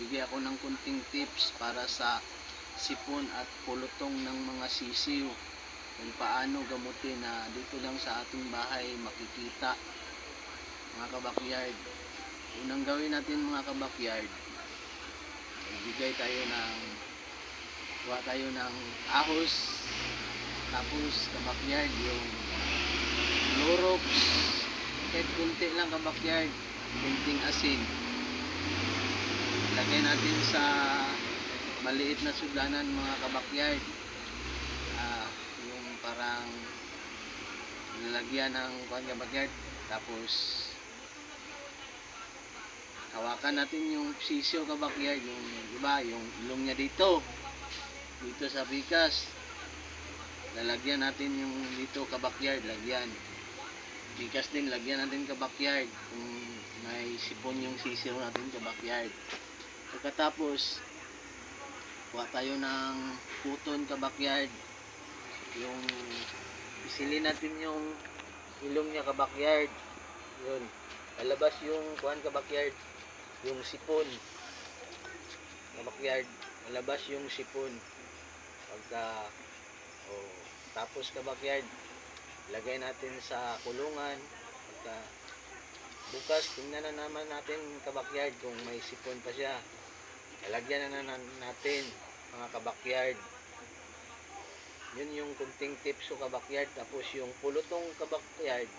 magbigay ako ng kunting tips para sa sipon at pulutong ng mga sisiw. Kung paano gamutin na dito lang sa ating bahay makikita mga kabakyard. Unang gawin natin mga kabakyard magbigay tayo ng kuha tayo ng ahos. Tapos kabakyard yung Lorox kahit kunti lang kabakyard kunting asin lagay natin sa maliit na sudanan mga kabakyard ah, yung parang nilagyan ng kuhan kabakyard tapos hawakan natin yung sisyo kabakyard yung iba yung ilong niya dito. Dito sa pikas lalagyan natin yung dito kabakyard lagyan. Pikas din lagyan natin kabakyard kung may sipon yung sisiyo natin kabakyard pagkatapos kuha tayo ng puton kabakyard. Yung isilin natin yung ilong niya kabakyard. Yun. Lalabas yung kuhan kabakyard. Yung sipon. Kabakyard. Lalabas yung sipon. Pagka oh, tapos kabakyard lagay natin sa kulungan. Pagka bukas tingnan na naman natin kabakyard kung may sipon pa siya. Lalagyan na na- natin mga kabakyard yun yung kunting tips ko kabakyard tapos yung pulutong kabakyard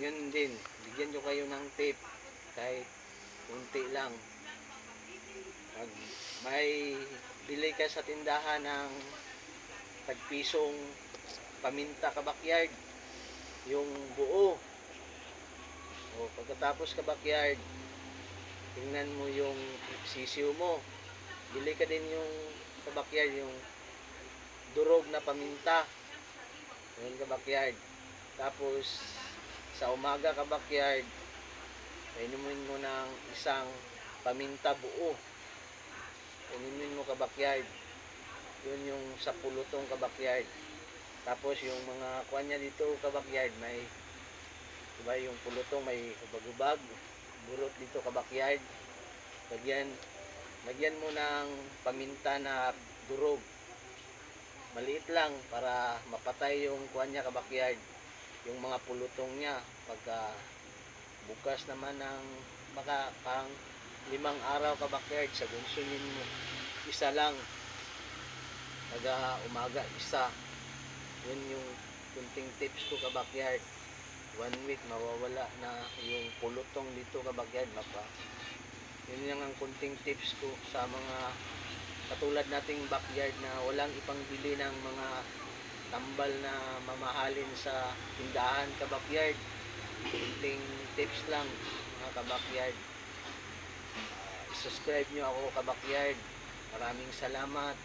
yun din. Bigyan nyo kayo ng tip kahit kunti lang. Pag may bili ka sa tindahan ng tagpisong paminta kabakyard yung buo o pagkatapos kabakyard tingnan mo yung sisiw mo. Bili ka din yung kabakyard yung durog na paminta. Yun kabakyard tapos sa umaga kabakyard painumin mo ng isang paminta buo. Painumin mo kabakyard yun yung sa pulutong kabakyard tapos yung mga kuwan dito kabakyard may diba yung pulutong may hubag-hubag. Burot dito kabakyard. Lagyan lagyan mo ng paminta na durog. Maliit lang para mapatay yung kuwan niya kabakyard. Yung mga pulutong niya pagka bukas naman ng baka pang limang araw kabakyard sa gunsunin mo isa lang. Pagka umaga isa. Yun yung kunting tips ko kabakyard one week mawawala na yung pulutong dito kabakyard mapa. Yun yung ang kunting tips ko sa mga katulad nating backyard na walang ipangbili ng mga tambal na mamahalin sa tindahan kabakyard kunting tips lang mga kabakyard Ah, subscribe nyo ako kabakyard maraming salamat